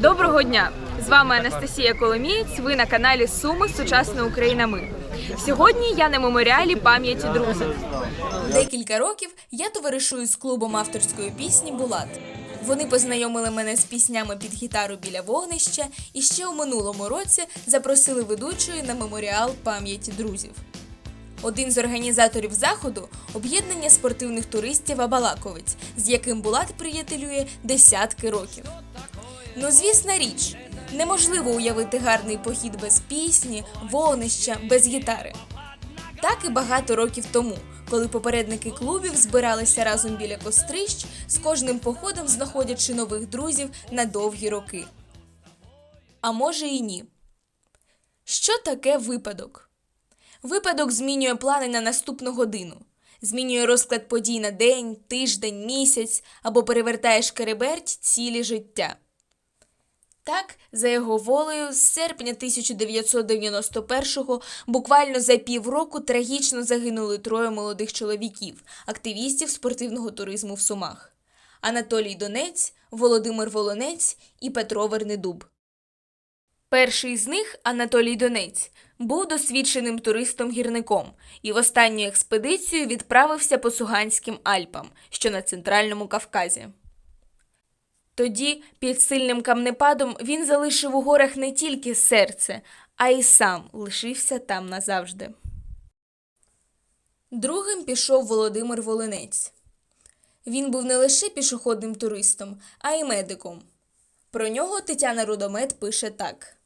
Доброго дня! З вами Анастасія Коломієць. Ви на каналі Суми Сучасна Україна. Ми сьогодні я на меморіалі пам'яті друзів. Декілька років я товаришую з клубом авторської пісні Булат. Вони познайомили мене з піснями під гітару біля вогнища і ще у минулому році запросили ведучою на меморіал пам'яті друзів. Один з організаторів заходу об'єднання спортивних туристів Абалаковець, з яким Булат приятелює десятки років. Ну, звісна річ, неможливо уявити гарний похід без пісні, вогнища, без гітари. Так і багато років тому, коли попередники клубів збиралися разом біля кострищ, з кожним походом знаходячи нових друзів на довгі роки. А може і ні. Що таке випадок? Випадок змінює плани на наступну годину, змінює розклад подій на день, тиждень, місяць або перевертає шкереберть цілі життя. Так, за його волею, з серпня 1991-го буквально за півроку трагічно загинули троє молодих чоловіків, активістів спортивного туризму в Сумах: Анатолій Донець, Володимир Волонець і Петро Вернедуб. Перший з них, Анатолій Донець, був досвідченим туристом-гірником і в останню експедицію відправився по Суганським Альпам, що на Центральному Кавказі. Тоді, під сильним камнепадом, він залишив у горах не тільки серце, а й сам лишився там назавжди. Другим пішов Володимир Волинець. Він був не лише пішохідним туристом, а й медиком. Про нього Тетяна Рудомет пише так.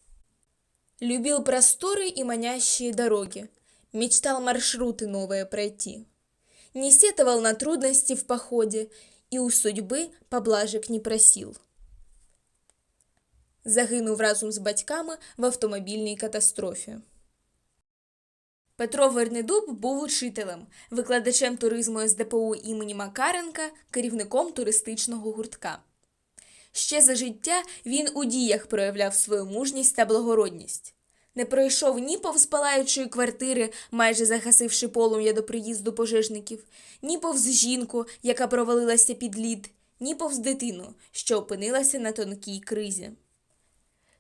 Любил просторы и манящие дороги, мечтал маршруты новые пройти. Не сетовал на трудности в походе и у судьбы поблажек не просил. Загинув разом з батьками в автомобільній катастрофі. Петро Вернедуб був учителем, викладачем туризму СДПУ імені Макаренка, керівником туристичного гуртка. Ще за життя він у діях проявляв свою мужність та благородність. Не пройшов ні повз палаючої квартири, майже загасивши полум'я до приїзду пожежників, ні повз жінку, яка провалилася під лід, ні повз дитину, що опинилася на тонкій кризі.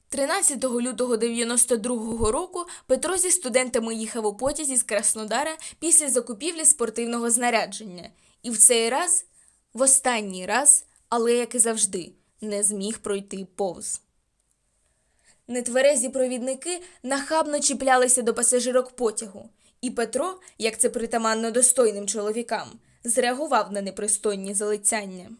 13 лютого 92-го року Петро зі студентами їхав у потязі з Краснодара після закупівлі спортивного знарядження, і в цей раз, в останній раз, але як і завжди, не зміг пройти повз. Нетверезі провідники нахабно чіплялися до пасажирок потягу, і Петро, як це притаманно достойним чоловікам, зреагував на непристойні залицяння.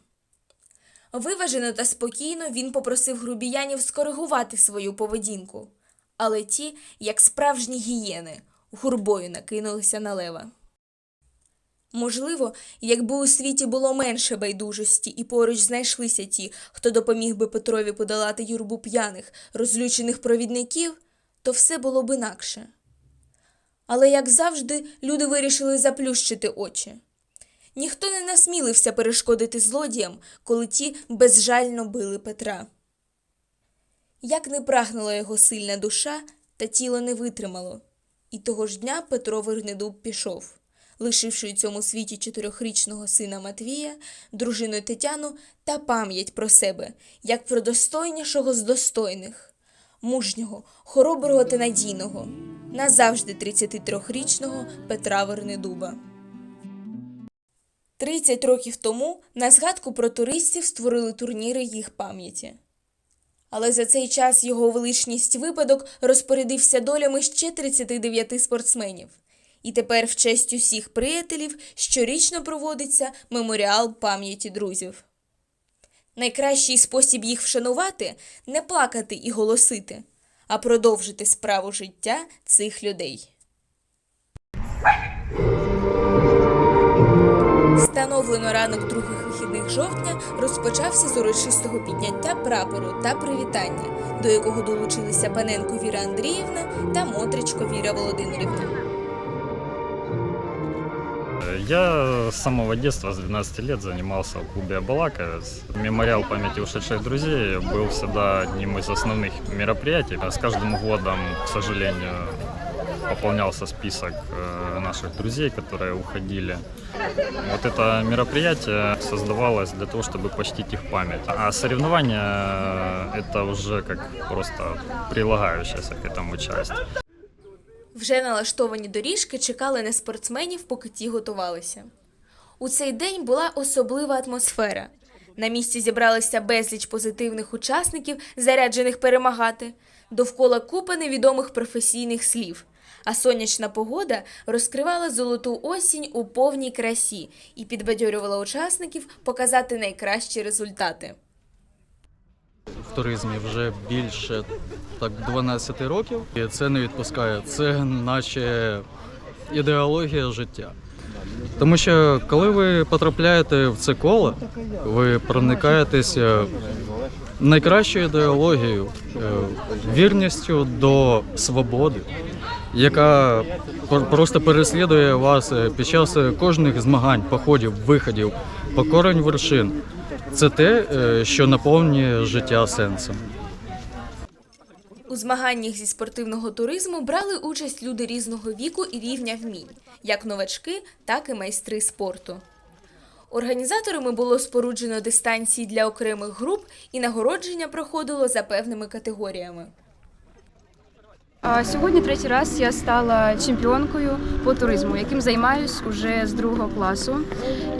Виважено та спокійно він попросив грубіянів скоригувати свою поведінку, але ті, як справжні гієни, гурбою накинулися на лева. Можливо, якби у світі було менше байдужості і поруч знайшлися ті, хто допоміг би Петрові подолати юрбу п'яних, розлючених провідників, то все було б інакше. Але, як завжди, люди вирішили заплющити очі. Ніхто не насмілився перешкодити злодіям, коли ті безжально били Петра. Як не прагнула його сильна душа, та тіло не витримало, і того ж дня Петро Вернедуб пішов, лишивши у цьому світі чотирьохрічного сина Матвія, дружину Тетяну та пам'ять про себе, як про достойнішого з достойних, мужнього, хороброго та надійного, назавжди 33-річного Петра Вернедуба. 30 років тому на згадку про туристів створили турніри їх пам'яті. Але за цей час його величність випадок розпорядився долями ще 39 спортсменів. І тепер, в честь усіх приятелів, щорічно проводиться меморіал пам'яті друзів. Найкращий спосіб їх вшанувати не плакати і голосити, а продовжити справу життя цих людей. Встановлено ранок других вихідних жовтня розпочався з урочистого підняття прапору та привітання, до якого долучилися Паненко Віра Андріївна та Мотричко Віра Володимирівна. Я с самого детства, с 12 лет, занимался в клубе «Абалаковец». Мемориал памяти ушедших друзей был всегда одним из основных мероприятий. С каждым годом, к сожалению, пополнялся список э, наших друзей, которые уходили. Вот это мероприятие создавалось для того, чтобы почтить их память. А соревнования это уже как просто прилагающаяся к этому часть. Вже налаштовані доріжки чекали на спортсменів, поки ті готувалися. У цей день була особлива атмосфера. На місці зібралися безліч позитивних учасників, заряджених перемагати, довкола купа невідомих професійних слів. А сонячна погода розкривала золоту осінь у повній красі і підбадьорювала учасників показати найкращі результати. в туризмі вже більше так 12 років, і це не відпускає. Це наче ідеологія життя. Тому що коли ви потрапляєте в це коло, ви проникаєтеся найкращою ідеологією, е, вірністю до свободи, яка пр- просто переслідує вас е, під час кожних змагань, походів, виходів, покорень вершин. Це те, е, що наповнює життя сенсом. У змаганнях зі спортивного туризму брали участь люди різного віку і рівня вмінь, як новачки, так і майстри спорту. Організаторами було споруджено дистанції для окремих груп, і нагородження проходило за певними категоріями. Сьогодні третій раз я стала чемпіонкою по туризму, яким займаюсь уже з другого класу.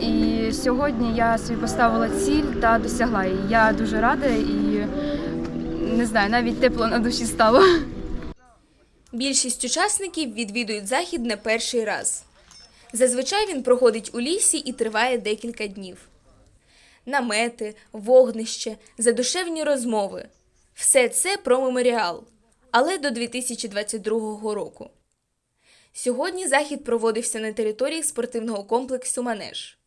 І сьогодні я собі поставила ціль та досягла її. Я дуже рада і не знаю, навіть тепло на душі стало. Більшість учасників відвідують захід не перший раз. Зазвичай він проходить у лісі і триває декілька днів. Намети, вогнище, задушевні розмови все це про меморіал, але до 2022 року. Сьогодні захід проводився на території спортивного комплексу Манеж.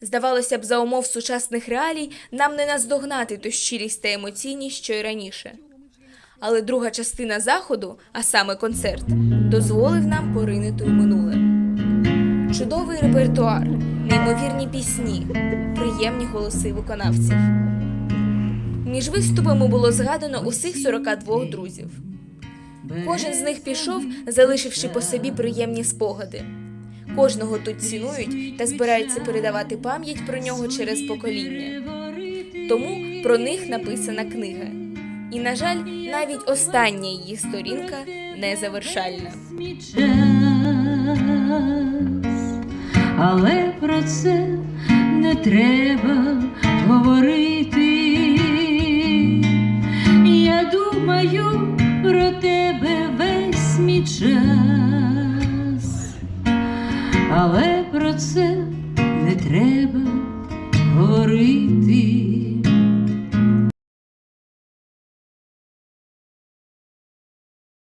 Здавалося б, за умов сучасних реалій нам не наздогнати ту щирість та емоційність, що й раніше. Але друга частина заходу, а саме концерт, дозволив нам поринути у минуле. Чудовий репертуар, неймовірні пісні, приємні голоси виконавців. Між виступами було згадано усіх 42 друзів. Кожен з них пішов, залишивши по собі приємні спогади. Кожного тут цінують та збираються передавати пам'ять про нього через покоління. Тому про них написана книга. І, на жаль, навіть остання її сторінка не завершальна. але про це не треба говорити. Я думаю про тебе весь мій час, але про це не треба говорити.